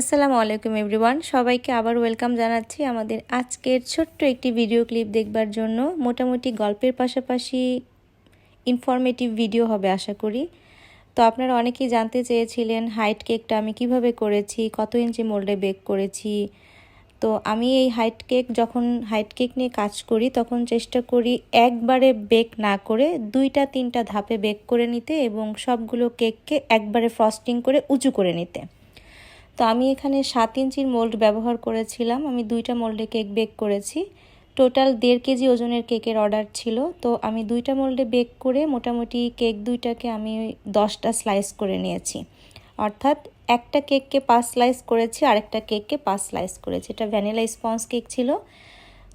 আসসালামু আলাইকুম এভরিওয়ান। সবাইকে আবার ওয়েলকাম জানাচ্ছি আমাদের আজকের ছোট্ট একটি ভিডিও ক্লিপ দেখবার জন্য। মোটামুটি গল্পের পাশাপাশি ইনফরমেটিভ ভিডিও হবে আশা করি। তো আপনারা অনেকেই জানতে চেয়েছিলেন হাইট কেকটা আমি কীভাবে করেছি, কত ইঞ্চি মোল্ডে বেক করেছি। তো আমি এই হাইট কেক যখন হাইট কেক নিয়ে কাজ করি, তখন চেষ্টা করি একবারে বেক না করে দুইটা, তিনটা ধাপে বেক করে নিতে এবং সবগুলো কেককে একবারে ফ্রস্টিং করে উঁচু করে নিতে। তো আমি এখানে সাত ইঞ্চির মোল্ড ব্যবহার করেছিলাম। আমি দুইটা মোল্ডে কেক বেক করেছি। টোটাল দেড় কেজি ওজনের কেকের অর্ডার ছিল। তো আমি দুইটা মোল্ডে বেক করে মোটামুটি কেক দুইটাকে আমি দশটা স্লাইস করে নিয়েছি। অর্থাৎ একটা কেককে পাঁচ স্লাইস করেছি, আরেকটা কেককে পাঁচ স্লাইস করেছি। এটা ভ্যানিলা স্পঞ্জ কেক ছিল।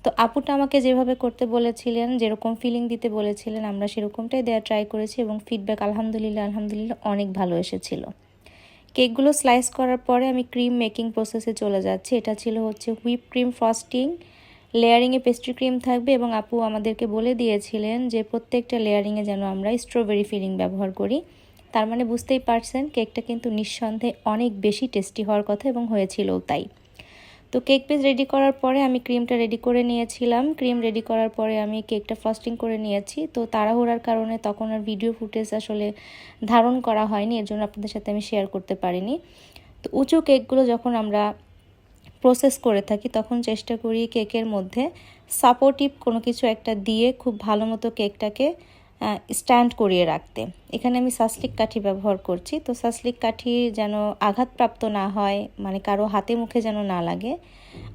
তো আপুটা আমাকে যেভাবে করতে বলেছিলেন, যেরকম ফিলিং দিতে বলেছিলেন, আমরা সেরকমটাই দেওয়া ট্রাই করেছি এবং ফিডব্যাক আলহামদুলিল্লাহ আলহামদুলিল্লাহ অনেক ভালো এসেছিল। কেকগুলো স্লাইস করার পরে আমি ক্রিম মেকিং প্রসেসে চলে যাচ্ছি। এটা ছিল হচ্ছে হুইপ ক্রিম ফ্রস্টিং লেয়ারিংয়ে পেস্ট্রি ক্রিম থাকবে এবং আপু আমাদেরকে বলে দিয়েছিলেন যে প্রত্যেকটা লেয়ারিংয়ে যেন আমরা স্ট্রবেরি ফিলিং ব্যবহার করি। তার মানে বুঝতেই পারছেন, কেকটা কিন্তু নিঃসন্দেহে অনেক বেশি টেস্টি হওয়ার কথা এবং হয়েছিলও তাই। তো কেক পিস রেডি করার পরে আমি ক্রিমটা রেডি করে নিয়েছিলাম। ক্রিম রেডি করার পরে আমি কেকটা ফ্রস্টিং করে নিয়েছি। তো তাড়াহুড়ার কারণে তখন আর ভিডিও ফুটেজ আসলে ধারণ করা হয়নি, এর জন্য আপনাদের সাথে আমি শেয়ার করতে পারিনি। তো উঁচু কেকগুলো যখন আমরা প্রসেস করে থাকি, তখন চেষ্টা করি কেকের মধ্যে সাপোর্টিভ কোনো কিছু একটা দিয়ে খুব ভালো মতো কেকটাকে স্ট্যান্ড করিয়ে রাখতে। এখানে আমি সাসলিক কাঠি ব্যবহার করছি। তো সাসলিক কাঠি যেন আঘাতপ্রাপ্ত না হয় মানে কারও হাতে মুখে যেন না লাগে,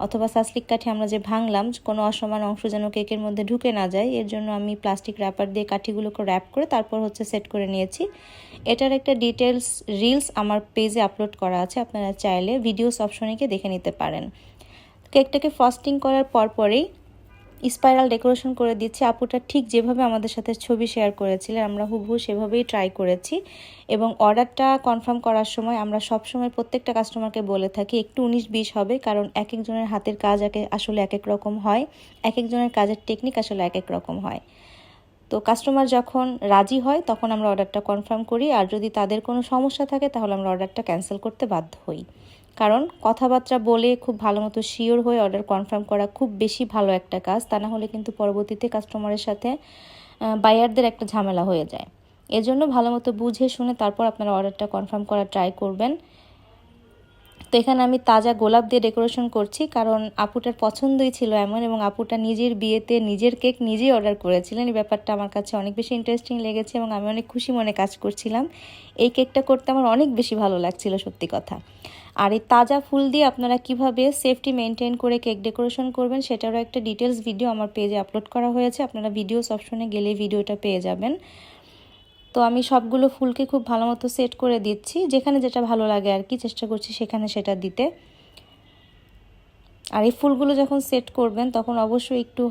অথবা সাসলিক কাঠি আমরা যে ভাঙলাম, কোনো অসমান অংশ যেন কেকের মধ্যে ঢুকে না যায়, এর জন্য আমি প্লাস্টিক র্যাপার দিয়ে কাঠিগুলোকে র্যাপ করে তারপর হচ্ছে সেট করে নিয়েছি। এটার একটা ডিটেলস রিলস আমার পেজে আপলোড করা আছে, আপনারা চাইলে ভিডিওস অপশনে গিয়ে দেখে নিতে পারেন। কেকটাকে ফস্টিং করার পরপরেই স্পাইরাল ডেকোরেশন করে দিচ্ছি। আপুটা ঠিক যেভাবে আমাদের সাথে ছবি শেয়ার করেছিলেন, আমরা হুবহু সেভাবেই ট্রাই করেছি। এবং অর্ডারটা কনফার্ম করার সময় আমরা সবসময় প্রত্যেকটা কাস্টমারকে বলে থাকি, একটু উনিশ বিশ হবে, কারণ এক একজনের হাতের কাজ আসলে এক এক রকম হয়, এক একজনের কাজের টেকনিক আসলে এক এক রকম হয়। তো কাস্টমার যখন রাজি হয়, তখন আমরা অর্ডারটা কনফার্ম করি, আর যদি তাদের কোনো সমস্যা থাকে, তাহলে আমরা অর্ডারটা ক্যান্সেল করতে বাধ্য হই। কারণ কথাবার্তা বলে খুব ভালো মতো শিওর হয়ে অর্ডার কনফার্ম করা খুব বেশি ভালো একটা কাজ, তা না হলে কিন্তু পরবর্তীতে কাস্টমারের সাথে বায়ারদের একটা ঝামেলা হয়ে যায়। এজন্য ভালো মতো বুঝে শুনে তারপর আপনারা অর্ডারটা কনফার্ম করা ট্রাই করবেন। তো এখানে আমি তাজা গোলাপ দিয়ে ডেকোরেশন করছি, কারণ আপুটার পছন্দই ছিল এমন এবং আপুটা নিজের বিয়েতে নিজের কেক নিজেই অর্ডার করেছিলেন। এই ব্যাপারটা আমার কাছে অনেক বেশি ইন্টারেস্টিং লেগেছে এবং আমি অনেক খুশি মনে কাজ করছিলাম। এই কেকটা করতে আমার অনেক বেশি ভালো লাগছিল, সত্যি কথা। আর এই তাজা ফুল দিয়ে আপনারা কীভাবে সেফটি মেনটেন করে কেক ডেকোরেশন করবেন, সেটারও একটা ডিটেলস ভিডিও আমার পেজে আপলোড করা হয়েছে। আপনারা ভিডিওস অপশনে গেলে ভিডিওটা পেয়ে যাবেন। তো আমি সবগুলো ফুলকে খুব ভালো মতো সেট করে দিচ্ছি। যেখানে যেটা ভালো লাগে আর কি, চেষ্টা করছি সেখানে সেটা দিতে। আর এই ফুলগুলো যখন সেট করবেন, তখন অবশ্যই একটু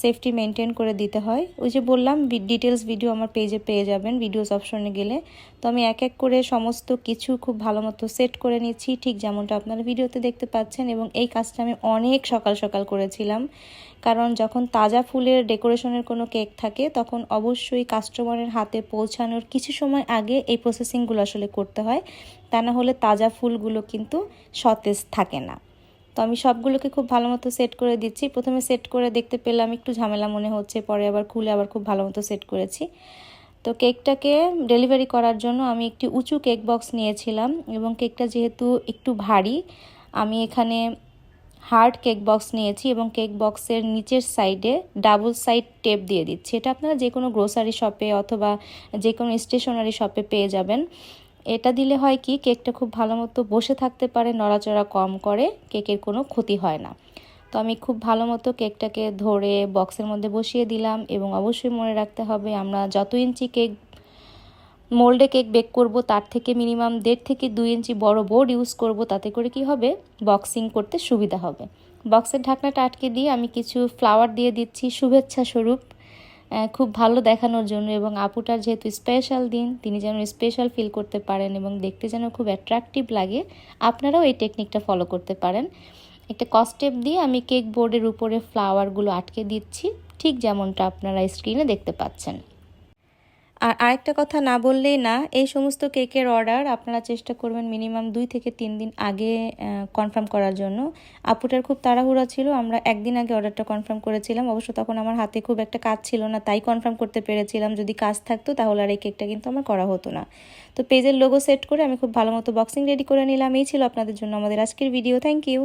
সেফটি মেনটেন করে দিতে হয়। ওই যে বললাম ডিটেলস ভিডিও আমার পেজে পেয়ে যাবেন ভিডিওস অপশনে গেলে। তো আমি এক এক করে সমস্ত কিছু খুব ভালো মতো সেট করে নিচ্ছি, ঠিক যেমনটা আপনারা ভিডিওতে দেখতে পাচ্ছেন এবং এই কাজটা আমি অনেক সকাল সকাল করেছিলাম। কারণ যখন তাজা ফুলের ডেকোরেশনের কোনো কেক থাকে, তখন অবশ্যই কাস্টমারের হাতে পৌঁছানোর কিছু সময় আগে এই প্রসেসিংগুলো আসলে করতে হয়। তা না হলে তাজা ফুলগুলো কিন্তু সতেজ থাকে না। তো আমি সবগুলোকে খুব ভালো মতো সেট করে দিচ্ছি। প্রথমে সেট করে দেখতে পেলাম একটু ঝামেলা মনে হচ্ছে, পরে আবার খুলে আবার খুব ভালো মতো সেট করেছি। তো কেকটাকে ডেলিভারি করার জন্য আমি একটি উঁচু কেক বক্স নিয়েছিলাম এবং কেকটা যেহেতু একটু ভারী, আমি এখানে হার্ড কেক বক্স নিয়েছি এবং কেক বক্সের নিচের সাইডে ডাবল সাইড টেপ দিয়ে দিচ্ছি। এটা আপনারা যে কোনো গ্রোসারি শপে অথবা যে কোনো স্টেশনারি শপে পেয়ে যাবেন। এটা দিলে হয় কি, কেকটা খুব ভালো মতো বসে থাকতে পারে, নড়াচড়া কম করে, কেকের কোনো ক্ষতি হয় না। তো আমি খুব ভালো মতো কেকটাকে ধরে বক্সের মধ্যে বসিয়ে দিলাম এবং অবশ্যই মনে রাখতে হবে, আমরা যত ইঞ্চি কেক, মোল্ডে কেক বেক করব, তার থেকে মিনিমাম দেড় থেকে দুই ইঞ্চি বড় বোর্ড ইউজ করব, তাতে করে কি হবে, বক্সিং করতে সুবিধা হবে। বক্সের ঢাকনাটা আটকে দিয়ে আমি কিছু ফ্লাওয়ার দিয়ে দিচ্ছি, শুভেচ্ছা স্বরূপ। খুব ভালো দেখানোর জন্য এবং আপুটার যেহেতু স্পেশাল দিন, তিনি যেন স্পেশাল ফিল করতে পারেন এবং দেখতে যেন খুব অ্যাট্রাকটিভ লাগে, আপনারাও এই টেকনিকটা ফলো করতে পারেন। একটা কস্টেপ দিয়ে আমি কেক বোর্ডের উপরে ফ্লাওয়ারগুলো আটকে দিচ্ছি, ঠিক যেমনটা আপনারা স্ক্রিনে দেখতে পাচ্ছেন। আর আরেকটা কথা না বললেই না, এই সমস্ত কেকের অর্ডার আপনারা চেষ্টা করবেন মিনিমাম দুই থেকে তিন দিন আগে কনফার্ম করার জন্য। আপুটার খুব তাড়াহুড়া ছিল, আমরা একদিন আগে অর্ডারটা কনফার্ম করেছিলাম। অবশ্য তখন আমার হাতে খুব একটা কাজ ছিল না, তাই কনফার্ম করতে পেরেছিলাম। যদি কাজ থাকতো তাহলে আর এই কেকটা কিন্তু আমার করা হতো না। তো পেজের লোগো সেট করে আমি খুব ভালো মতো বক্সিং রেডি করে নিলাম। এই ছিল আপনাদের জন্য আমাদের আজকের ভিডিও থ্যাংক ইউ